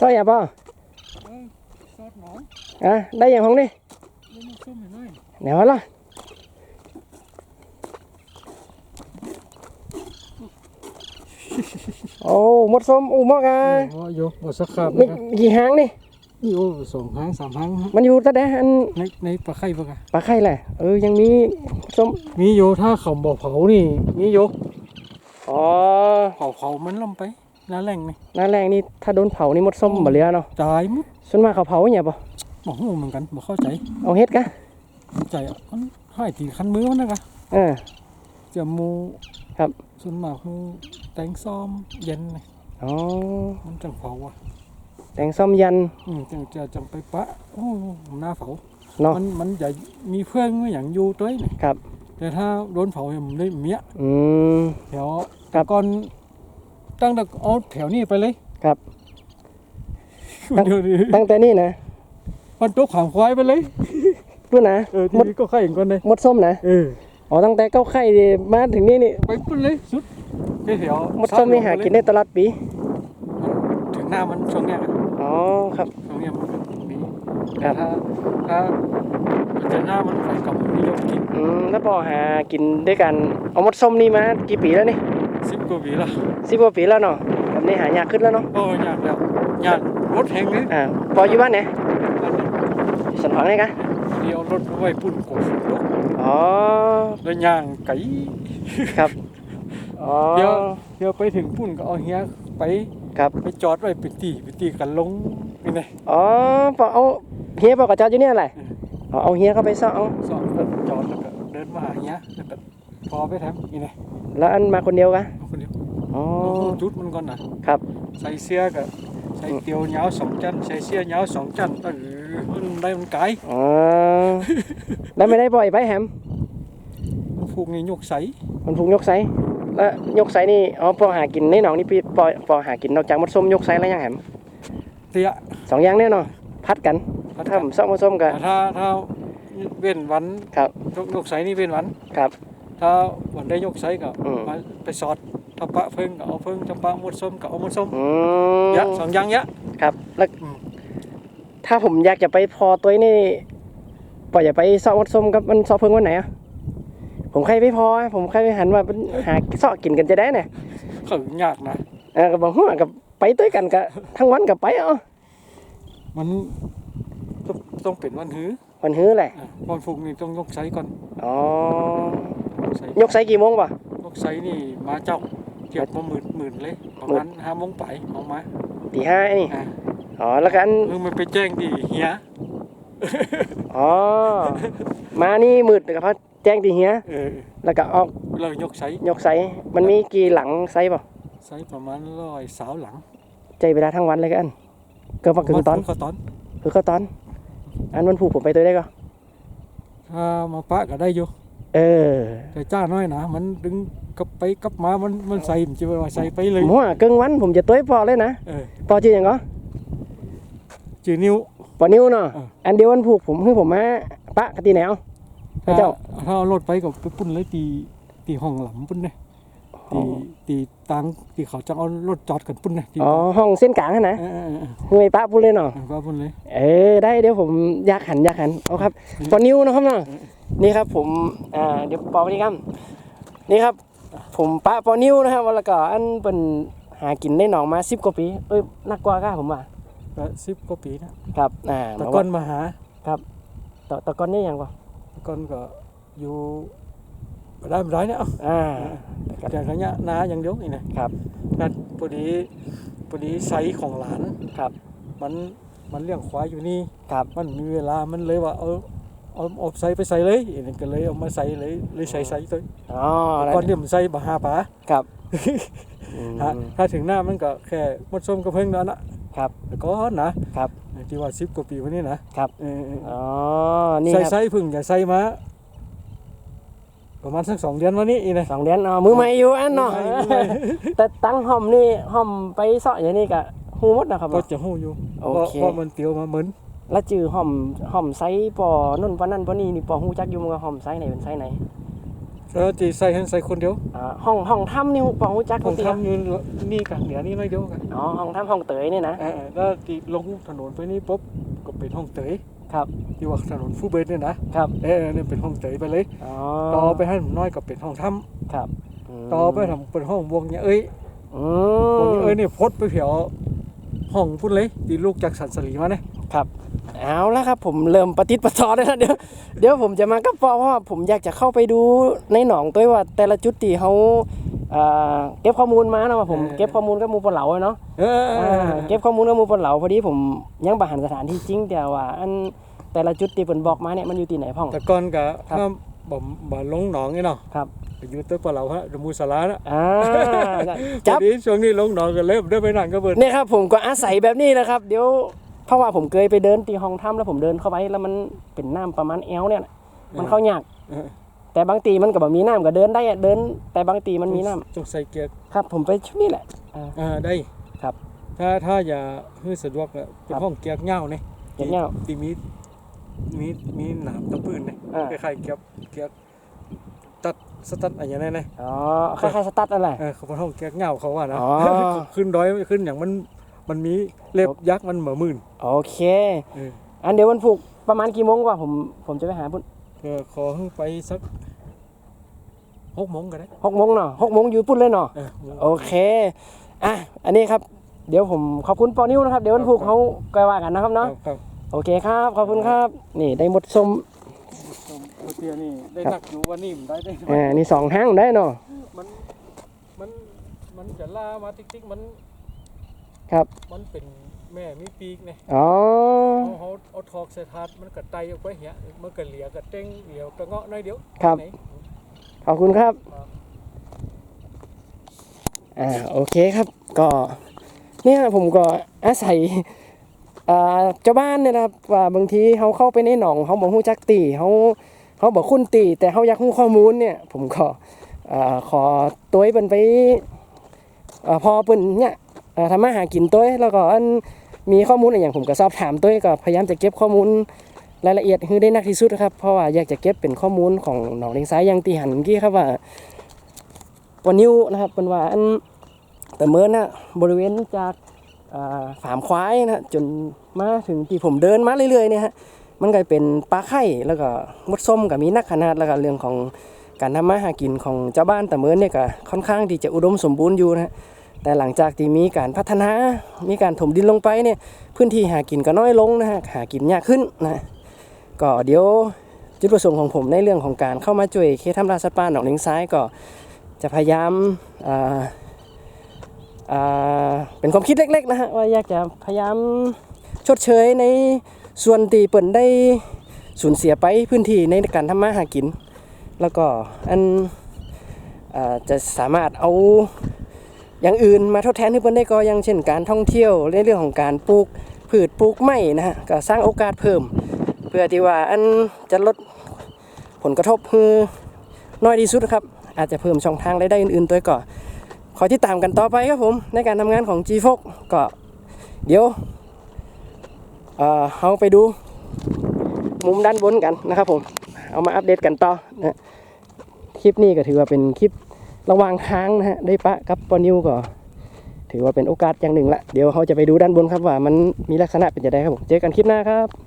ซอยอย่าป่ะเออซอสหนองอะได้อย่างของนี่เล่นส้มเห็นไหมแนวละโอ้หมดส้มอู้หมอกอะโอ้ยบทสักครับมีกี่หางนี่นี่โอ้สองหางสามหางฮะมันอยู่ตะแดอันในในปลาไข่ปะกะปลาไข่แหละเออยังมีส้มมีโยถ้าเขาบ่เผานี่มีโยอ๋อเผาเผามันลงไป น้าแรงนี่หน้าแรงนี่ถ้าโดนเผานี่หมดส้มหมดเลยเนาะตายมุดส่วนมากเขาเผาเนี่ยป่ะบ่ฮู้เหมือนกันบ่เข้าใจเอาเฮ็ดกะใจอะมันให้ตีคันมือมันนะกะเออจะหมูครับส่วนมากคือแตงซ้อมเย็นนี่อ๋อมันจังเผาอะแตงส้มยันอืมจังจะจังไปปะโอ้หน้าเผาเนาะมันมันจะมีเพื่อนอย่างอยู่ตัวนี่ครับ แต่ถ้าโดนเผาเนี่ยมันได้เมียอืมแถวครับก่อน ตั้งแต่เอาแถวนี้ไปเลยครับ ตั้ง เดี๋ยวนี้ตั้งแต่นี่นะมันตกขางควายไปเลยดูนะเออทีหมดนี้ก็ไข่อีกคนเลยหมดส้มนะเอออ๋อตั้งแต่เก้าไข่นี่มาถึงนี่นี่ไปปุ่นเลยสุดไปแถวหมดส้มนี่หากินได้ตลอดปีถึงหน้ามันช่วงเนี้ยครับอ๋อครับ ช่วงเนี้ยมันก็มีครัแต่บถ้าถ้ามันจะหน้ามันไฟกับนิยมกินอืมแล้วพอหากินด้วยกันเอาหมดส้มนี่มากี่ปีแล้วนี่ สิบกว่าปีละสิบกว่าปีแล้วเนาะแบบนี้หายากขึ้นแล้วเนาะโอ้ยากแล้วยากรถแห่งนี้อ่าพออยู่บ้านไหนอันนี้สันฝังไหนกะเดียวรถไว้ปุ่นโกฝนตกอ๋อแล้วย่างไก่ครับอ๋อเดี๋ยวเดี๋ยวไปถึงปุ่นก็เอาเฮียไปครับไปจอดไว้เป็นตีเป็นตีกันลงนี่ไงอ๋อพอเอาเฮียบอกกับจอดอยู่เนี่ยแหละอืมอ๋อเอาเฮียเข้าไปซ่อเอาสองก็จอดแล้วก็เดินมาหาเฮียแล้วก็ พอไปทำนี่ไงแล้วอันมาคนเดียวกะเอาคนเดียวอ๋อเอาจุดมันก่อนนะครับใส่เสื้อกับใส่เตียวเหนียวสองจันใส่เสื้อเหนียวสองจันเออมันได้มันไกลอ๋อแล้วไม่ได้ปล่อยไปแฮมมันผูกนี่ยกใสมันพุงยกไซแล้วยกไซนี่อ๋อพอหากินในหนองนี่ปีปอพอหากินนอกจากมดส้มยกไซแล้วยังแฮมเตี้ยสองอย่างแน่นอนพัดกันพัดถ้ากัผนมซ่อมมดส้มกันแต่ถ้าถ้าเว้นวันครับยกยกใสนี่เว้นวันครับ ถ้าวันได้ยกไซก็อืม มาไปสอดถ้าปะเพิ่งก็เอาเพิ่งถ้าปะหมดส้มก็เอาหมดส้มอืยะมสองอย่างยะ ครับ แล้วอืม ถ้าผมอยากจะไปพอตัวนี่ปล่อยอย่าไปซ่อมมดส้มกับมันซ่อเพิ่งวันไหนอะ ผมใครไปพอ ผมใครไปหันว่าเป็นหาซ่อกินกันจะได้เนี่ยเขายากนะ เออกับบอกหัวกับไปด้วยกันกับทั้งวันกับไปเอะมันต้องต้องเป็นวันหื้อวันฮื้อแหละ อะวันฟุกนี่ต้องยกไซก่อน อ๋อยก ไซยกไซกี่โมงป่ะยกไซนี่มาเจ้าเทียบมาหมื่นหมื่นเลยประมาณห้าโมงไปออกมาตีห้านี่อะอ๋อแล้วกันมึงมันไปแจ้งที่เฮียอ๋อมานี่มืดกับพัดแจ้งตีเฮียเออแล้วก็ออกเรายกไซยกไซมันมีกี่หลังไซป่ะไซประมาณร้อยสาวหลัง ใจเวลาทั้งวันเลยกันเกินมากึ่งตอนก็ตอนคือก็ตอน อันมันผูกผมไปตัวได้ก็ถ้ามาปะก็ได้อยู่ เออแต่จ้าน้อยนะมันดึงกลับไปกลับมามันมันใส่มันจะไปว่าใส่ไปเลยผมว่าเกิงวันผมจะตัวพอเลยนะเออพอชื่ออย่างก็จือนิ้วปอนิ้วเนาะเอออันเดียวมันผูกผมคือผมมาปะกะตีแนวพระเจ้าถ้ถ้าเอารถไปก็ไปปุ่นเลยตีตีห้องหลังปุ่นเลยตีตีตังตีเขาจะเอารถจอดกันปุ่นเลยตีอ๋อห้องเส้นกลางอะนะเออเออเออห่วยปะพูดเลยเนาะเออว่าปุ่นเลย เออได้เดี๋ยวผมอยากหันอยากหันเอาครับปอนิ้วนะครับเนาะ นี่ครับผมอ่าเดี๋ยวปอไปนี่ครับนี่ครับ ผมปะปอนิ้วนะครับแล้วก็อันเป็นหากินได้หนองมาสิบกว่าปีเอ้ยนักกว่าก้าผมว่าก็สิบกว่าปีนะครับอ่าแตะก้อนมาหาตะตะก้อนนี่ยังกว่าแตะก้อนก็อยู่บ่ได้ไม่ได้เนี่ยเอาอ่าแต่ระยะนาอย่างเดียวนี่นะครับนั่นพอดีพอดีไซส์ของหลานครับ มันมันเลี้ยงควายอยู่นี่ครับมันมีเวลามันเลยว่า เอา เอาเอาใส่ไปใส่เลยอันนี้ก็เลยเอามาใส่เลยเลยใส่ใส่ตัวอ๋อก่อนเดี๋ยวมันใส่บาหาปลาครับอืมถ้าถ้าถึงหน้ามันก็แค่หมดส้มกระเพิ่งนั้นนะครับแล้วก็นะครับที่ว่าสิบกว่าปีวันนี้นะครับเออเอออ๋อนี่ใส่ครับใส่พึ่งอย่าใส่มาประมาณสักสองเดือนวันนี้อีนะสองเดือนอ๋อมือใหม่อยู่อันเนาะมือใหม่มือใหม่แต่ตั้งห้อมนี่ห้อมไปเสาะอย่างนี้กะฮูหมดนะครับก็จะหู้อยู่โอเพราะเคเพราะมันเตียวมาเหมือน แล้วจือห้อมห้อมไซส์ปอนุ่นปอนั่นปอนี่นี่ปอฮู้จักอยู่มันก็ห้อมไซส์ไหนเป็นไซส์ไหนแล้วจีใส่ให้ใส่คนเดียวอ่าห้องห้องถ้ำนี่ปองรู้จักผมตีทำอยู่นี่กันเหนือนี่น้อยเดียวกันอ๋อห้องถ้ำห้องเตยนี่นะเออแล้วตีลงถนนไปนี่ปุ๊บก็เป็นห้องเตยครับที่ว่าถนนฟูเบสเนี่ยนะครับเออเนี่ยเป็นห้องเตยไปเลยอ๋อต่อไปให้ผมน้อยก็เป็นห้องถ้ครับมำต่อไปทำเป็นห้องวงเนี่ยเอ้ยอืวงมเนี่ยเอ้ยเนี่ยพดไปเผียวห้องพุ่นเลยตีลูกจากสันสลีมาเนี่ยครับ เอาละครับผมเริ่มประติดประต่อได้แล้วเดี๋ยวเดี๋ยวผมจะมากับปอเพราะว่าผมอยากจะเข้าไปดูในหนองตัวว่า แต่ละจุดที่เขาอ่าเก็บข้อมูลมานะว่าผมเก็บข้อมูลกับหมูปลาเหลาอะเนาะเอออ่าเก็บข้อมูลกับหมูปลาเหลาพอดีผมยังบหันสถานที่จริงแต่ว่าอันแต่ละจุดที่เพิ่นบอกมาเนี่ยมันอยู่ที่ไหนพ่อง แต่ก่อนก็ครับถ้าบ่บ่ลงหนองนี่เนาะครับไปอยู่ตึกปลาเหลาฮะเดยวมูสลานะอ่าพจัอบดีช่วงนี้ลงหนองกันเริ่มได้ไปนั่งก็เบิด เนี่ยครับผมก็อาศัยแบบนี้นะครับ เดี๋ยว เพราะว่าผมเคยไปเดินตีห้องถ้ำแล้วผมเดินเข้าไปแล้วมันเป็นน้ำประมาณแอวเนี่ยนะมันเข้ายากเออแต่บางตีมันก็แบบมีน้ำก็เดินได้อะเดิน แต่บางตีมันมีน้ำต้องใส่เกียร์ครับ ผมไปชุดนี้แหละอ่าได้ครับ ถ้าถ้าอย่าให้สะดวกอะเป็นครับห้องเกียร์เง่าเนี่ยเกียร์เหง้าที่มีมีมีหนามตะปืนเนี่ยอ่าคล้ายๆเกียร์เกียร์ตัดสตัดอะไรอย่างนี้นนะอ๋อคล้ายๆสตั๊ดอะไรเออเขาเป็นห้องเกียร์เง่าเขาว่านะอ๋อขึ้นดอยขึ้นอย่างมัน มันมีเล็บยักษ์มันเหมือมื่นโอเคเอออันเดี๋ยววันผูกประมาณกี่โมงกว่าผมผมจะไปหาพุ่นก็ขอให้ไปสักหกโมงก็ได้หกโมงเนาะหกโมงอยู่พุ่นเลยเนาะเออโอเคอะอันนี้ครับเดี๋ยวผมขอบคุณปอนิ้วนะครับเดี๋ยววันผูกเขาก็ว่ากันนะครับครัเนาะบครับโอเคครับขอบคุณครับ นี่ได้หมดส้มโอเตียนี่ได้ครับหนักอยู่วันนี้มันได้ได้อ่านี่สองห้างได้เนาะมันมันมันจะล่ามาติ๊กติ๊กมัน ครับ มันเป็นแม่มีปีกเนี่ยอ๋อเขาเขาเอาทอกใส่ถาดมันก็ไตออกไปเหี้ยมันก็เหลียก็เต้งเหลียวก็เงาะหน้อยเดียวครับ ไหน ขอบคุณครับ ครับ อ่า โอเคครับ ก็ เนี่ยผมก็อาศัย อ่าเจ้าบ้านเนี่ยนะครับ ว่าบางทีเขาเข้าไปในหนองเขาบอกฮู้จักตีเขาเขาบอกคุ้นตี แต่เขาอยากรู้ข้อมูลเนี่ย ผมก็อ่าขอตัวให้เปิ้นไปอ่าพอเปิ้นเนี่ยอ่า ทำมาหากินตัวแล้วก็อันมีข้อมูลอะไรอย่างผมก็สอบถามตัวก็พยายามจะเก็บข้อมูลรายละเอียดให้ได้นักที่สุดครับเพราะว่าอยากจะเก็บเป็นข้อมูลของหนองเลงซ้ายอย่างที่หันเมื่อกี้ครับว่าวันนิ้วนะครับเป็นว่าอันแต่เมื่อนะบริเวณจากอ่ามควายนะจนมาถึงที่ผมเดินมาเรื่อยๆเนี่ยฮะมันก็เป็นปลาไข่แล้วก็มดส้มกับมีนักขนาดแล้วก็เรื่องของการทำมาหากินของเจ้าบ้านแต่เมื่อเนี่ยก็ค่อนข้างที่จะอุดมสมบูรณ์อยู่นะฮะ แต่หลังจากที่มีการพัฒนา มีการถมดินลงไปเนี่ยพื้นที่หากินก็น้อยลงนะฮะหากินยากขึ้นนะก็เดี๋ยวจุดประสงค์ของผมในเรื่องของการเข้ามาช่วยเคสทำลาสัตว์ป่าหนองเลงซ้ายก็จะพยายามอ่าอ่าเป็นความคิดเล็กๆนะฮะว่าอยากจะพยายามชดเชยในส่วนที่เปิ่นได้สูญเสียไปพื้นที่ในการทำมาหากิน แล้วก็อันอ่าจะสามารถเอา อย่างอื่นมาทดแทนให้เปิ่นได้ก็ย่างเช่นการท่องเที่ยวในเรื่องของการปลูกพืชปลูกไม้นะฮะก็สร้างโอกาสเพิ่ม เพื่อที่ว่าอันจะลดผลกระทบคือน้อยที่สุดครับ อาจจะเพิ่มช่องทางรายได้อื่นๆตัวก่อนขอที่ตามกันต่อไปครับผม ในการทำงานของ g f o ก็เดี๋ยวเอ่อเอาไปดูมุมด้านบนกันนะครับผม เอามาอัปเดตกันต่อนะคลิปนี้ก็ถือว่าเป็นคลิป ระหว่างทางนะฮะได้ปะกับปอนิวก็ถือว่าเป็นโอกาสอย่างหนึ่งละเดี๋ยวเขาจะไปดูด้านบนครับว่ามันมีลักษณะเป็นยังไงครับผมเจอกันคลิปหน้าครับ